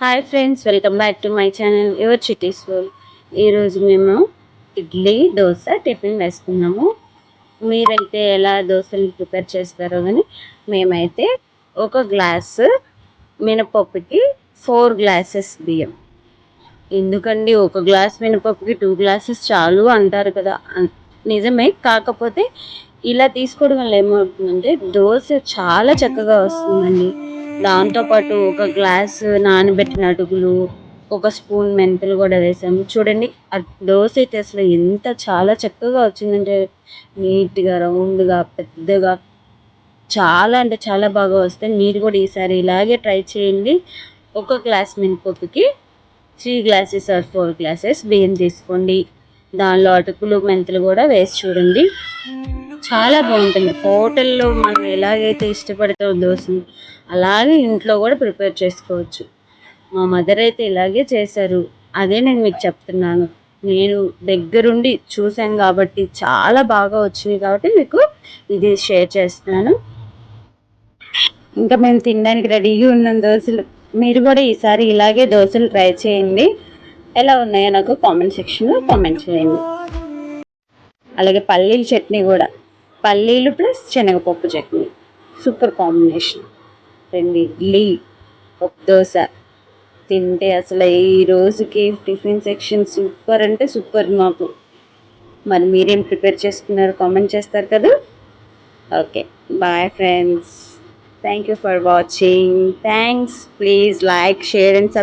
Hi friends welcome back to my channel your Chitti's world ఈరోజు మేము idli dosa tiffin వేసుకున్నాము. మీరైతే ఎలా దోశలు ప్రిపేర్ చేస్తారో కానీ మేమైతే ఒక గ్లాస్ మినపప్పుకి ఫోర్ గ్లాసెస్ బియ్యం. ఎందుకండి ఒక గ్లాస్ మినపప్పుకి టూ గ్లాసెస్ చాలు అంటారు కదా. నిజమే. కాకపోతే ఇలా తీసుకోవడం వల్ల ఏమవుతుందంటే దోశ చాలా చక్కగా వస్తుందండి. దాంతోపాటు ఒక గ్లాస్ నానబెట్టిన అటుకులు ఒక స్పూన్ మెంతులు కూడా వేసాము. చూడండి ఆ దోశ అయితే అసలు ఎంత చాలా చక్కగా వచ్చిందంటే నీట్గా రౌండ్గా పెద్దగా చాలా అంటే చాలా బాగా వస్తాయి. మీరు కూడా ఈసారి ఇలాగే ట్రై చేయండి. ఒక glass మినపప్పుకి three glasses or four glasses బియ్యం తీసుకోండి. దానిలో అటుకులు మెంతులు కూడా వేసి చూడండి. చాలా బాగుంటుంది. హోటల్లో మనం ఎలాగైతే ఇష్టపడతామో దోశని అలాగే ఇంట్లో కూడా ప్రిపేర్ చేసుకోవచ్చు. మా మదర్ అయితే ఇలాగే చేశారు. అదే నేను మీకు చెప్తున్నాను. నేను దగ్గరుండి చూశాను కాబట్టి చాలా బాగా వచ్చింది కాబట్టి మీకు ఇది షేర్ చేస్తున్నాను. ఇంకా మేము తినడానికి రెడీగా ఉన్నాం దోశలు. మీరు కూడా ఈసారి ఇలాగే దోశలు ట్రై చేయండి. ఎలా ఉన్నాయో నాకు కామెంట్ సెక్షన్లో కామెంట్ చేయండి. అలాగే పల్లీల చట్నీ కూడా. పల్లీలు ప్లస్ శనగపప్పు చట్నీ. సూపర్ కాంబినేషన్ రెండు ఇడ్లీ ఒక దోశ. తింటే అసలు ఈ రోజుకి టిఫిన్ సెక్షన్ సూపర్ అంటే సూపర్ మాకు. మరి మీరేం ప్రిపేర్ చేసుకున్నారు? కామెంట్ చేస్తారు కదా? Okay bye friends thank you for watching thanks please like share and sub